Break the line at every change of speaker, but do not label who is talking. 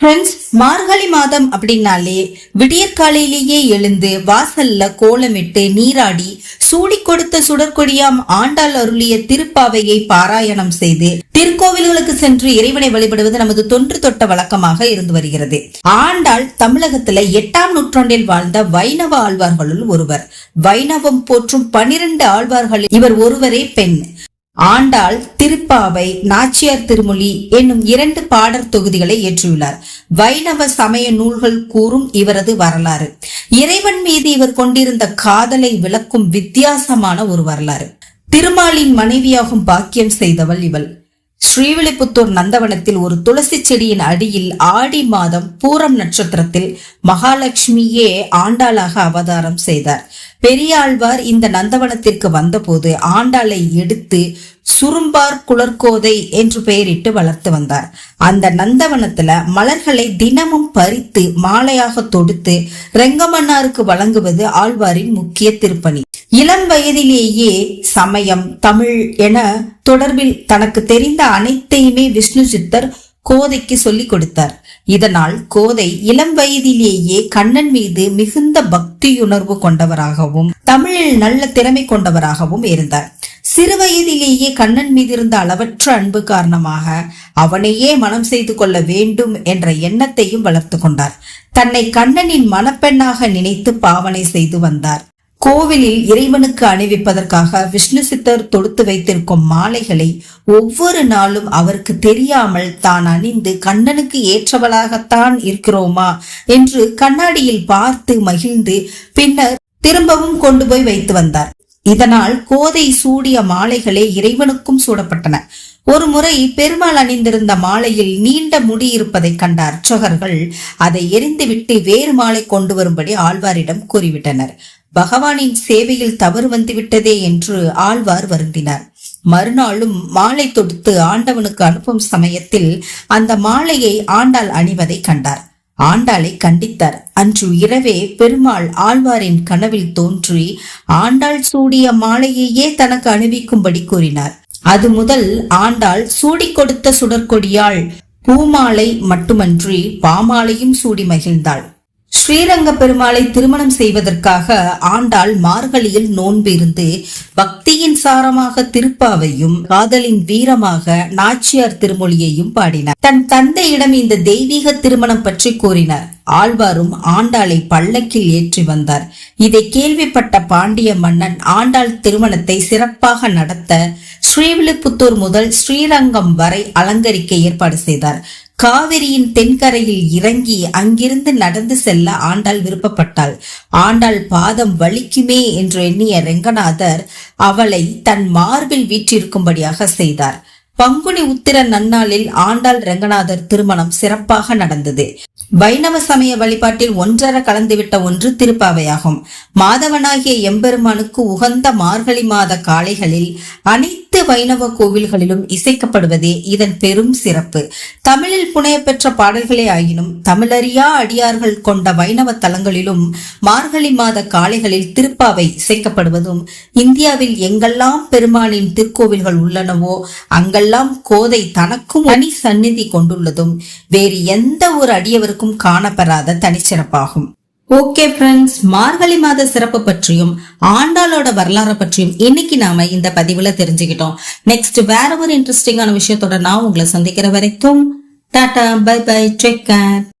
Friends மார்கழி மாதம் அப்படின்னாலே விடியற்காலையிலேயே எழுந்து வாசல்ல கோலமிட்டு நீராடி சூடி கொடுத்த சுடற்கொடியாம் ஆண்டாள் அருளிய திருப்பாவையை பாராயணம் செய்து திருக்கோவில்களுக்கு சென்று இறைவனை வழிபடுவது நமது தொன்று தொட்ட வழக்கமாக இருந்து வருகிறது. ஆண்டாள் தமிழகத்துல எட்டாம் நூற்றாண்டில் வாழ்ந்த வைணவ ஆழ்வார்களுள் ஒருவர். வைணவம் போற்றும் பனிரெண்டு ஆழ்வார்களில் இவர் ஒருவரே பெண். ஆண்டாள் திருப்பாவை நாச்சியார் திருமொழி என்னும் இரண்டு பாடற் தொகுதிகளை ஏற்றியுள்ளார் வைணவ சமய நூல்கள் கூறும் இவரது வரலாறு. இறைவன் மீது இவர் கொண்டிருந்த காதலை விளக்கும் வித்தியாசமான ஒரு வரலாறு. திருமாலின் மனைவியாகும் பாக்கியம் செய்தவள் இவள். ஸ்ரீவில்லிபுத்தூர் நந்தவனத்தில் ஒரு துளசி செடியின் அடியில் ஆடி மாதம் பூரம் நட்சத்திரத்தில் மகாலட்சுமியே ஆண்டாளாக அவதாரம் செய்தார். பெரியாழ்வார் இந்த நந்தவனத்திற்கு வந்தபோது ஆண்டாளை எடுத்து சுரும்பார் குளர்கோதை என்று பெயரிட்டு வளர்த்து வந்தார். அந்த நந்தவனத்துல மலர்களை தினமும் பறித்து மாலையாக தொடுத்து ரெங்கமன்னாருக்கு வழங்குவது ஆழ்வாரின் முக்கிய திருப்பணி. இளம் வயதிலேயே சமயம் தமிழ் என தொடர்பில் தனக்கு தெரிந்த அனைத்தையுமே விஷ்ணு சித்தர் கோதைக்கு சொல்லிக் கொடுத்தார். இதனால் கோதை இளம் வயதிலேயே கண்ணன் மீது மிகுந்த பக்தியுணர்வு கொண்டவராகவும் தமிழில் நல்ல திறமை கொண்டவராகவும் இருந்தார். சிறுவயதிலேயே கண்ணன் மீது இருந்த அளவற்ற அன்பு காரணமாக அவனையே மனம் செய்து கொள்ள வேண்டும் என்ற எண்ணத்தையும் வளர்த்து கொண்டார். தன்னை கண்ணனின் மணப்பெண்ணாக நினைத்து பாவனை செய்து வந்தார். கோவிலில் இறைவனுக்கு அணிவிப்பதற்காக விஷ்ணு சித்தர் தொடுத்து வைத்திருக்கும் மாலைகளை ஒவ்வொரு நாளும் அவருக்கு தெரியாமல் தான் அணிந்து கண்ணனுக்கு ஏற்றவளாகத்தான் இருக்கிறோமா என்று கண்ணாடியில் பார்த்து மகிழ்ந்து பின்னர் திரும்பவும் கொண்டு போய் வைத்து வந்தார். இதனால் கோதை சூடிய மாலைகளே இறைவனுக்கும் சூடப்பட்டன. ஒரு முறை பெருமாள் அணிந்திருந்த மாலையில் நீண்ட முடி இருப்பதை கண்ட அர்ச்சகர்கள் அதை எரிந்துவிட்டு வேறு மாலை கொண்டு வரும்படி ஆழ்வாரிடம் கூறிவிட்டனர். பகவானின் சேவையில் தவறு வந்துவிட்டதே என்று ஆழ்வார் வருந்தினார். மறுநாளும் மாலை தொடுத்து ஆண்டவனுக்கு அனுப்பும் சமயத்தில் அந்த மாலையை ஆண்டாள் அணிவதை கண்டார். ஆண்டாளை கண்டித்தார். அன்று இரவே பெருமாள் ஆழ்வாரின் கனவில் தோன்றி ஆண்டாள் சூடிய மாலையையே தனக்கு அணிவிக்கும்படி கூறினார். அது முதல் ஆண்டாள் சூடி கொடுத்த சுடற்கொடியாள் பூமாலை மட்டுமன்றி பாமாலையும் சூடி மகிழ்ந்தாள். ஸ்ரீரங்க பெருமாளை திருமணம் செய்வதற்காக ஆண்டாள் மார்கழியில் நோன்பு இருந்து பக்தியின் சாரமாக திருப்பாவையும் காதலின் வீரமாக நாச்சியார் திருமொழியையும் பாடினார். தன் தந்தையிடம் இந்த தெய்வீக திருமணம் பற்றி கூறினார். ஆழ்வாரும் ஆண்டாளை பல்லக்கில் ஏற்றி வந்தார். இதை கேள்விப்பட்ட பாண்டிய மன்னன் ஆண்டாள் திருமணத்தை சிறப்பாக நடத்த ஸ்ரீவில்லிபுத்தூர் முதல் ஸ்ரீரங்கம் வரை அலங்கரிக்க ஏற்பாடு செய்தார். காவிரியின் தென்கரையில் இறங்கி அங்கிருந்து நடந்து செல்ல ஆண்டாள் விருப்பப்பட்டாள். ஆண்டாள் பாதம் வலிக்குமே என்று எண்ணிய ரெங்கநாதர் அவளை தன் மார்பில் வீற்றிருக்கும்படியாக செய்தார். பங்குனி உத்திர நன்னாளில் ஆண்டாள் ரங்கநாதர் திருமணம் சிறப்பாக நடந்தது. வைணவ சமய வழிபாட்டில் ஒன்றர கலந்துவிட்ட ஒன்று திருப்பாவையாகும். மாதவனாகிய எம்பெருமானுக்கு உகந்த மார்கழி மாத காலைகளில் அனைத்து வைணவ கோவில்களிலும் இசைக்கப்படுவதே இதன் பெரும் சிறப்பு. தமிழில் புனையப்பெற்ற பாடல்களே ஆயினும் தமிழறியா அடியார்கள் கொண்ட வைணவ தலங்களிலும் மார்கழி மாத காலைகளில் திருப்பாவை இசைக்கப்படுவதும் இந்தியாவில் எங்கெல்லாம் பெருமானின் திருக்கோவில்கள் உள்ளனவோ அங்கெல்லாம் கோதை தனக்கும் தனி சந்நிதி கொண்டுள்ளதும் வேறு எந்த ஒரு அடியவருக்கும் காணப்பெறாத தனிச்சிறப்பாகும் ஓகே ஃப்ரெண்ட்ஸ் மார்கழி மாத சிறப்பு பற்றியும் ஆண்டாளோட வரலாறு பற்றியும் இன்னைக்கு நாம இந்த பதிவுல தெரிஞ்சுக்கிட்டோம். நெக்ஸ்ட் வேற ஒரு இன்ட்ரெஸ்டிங்கான விஷயத்தோட நான் உங்களை சந்திக்கிற வரைக்கும் tata bye bye take care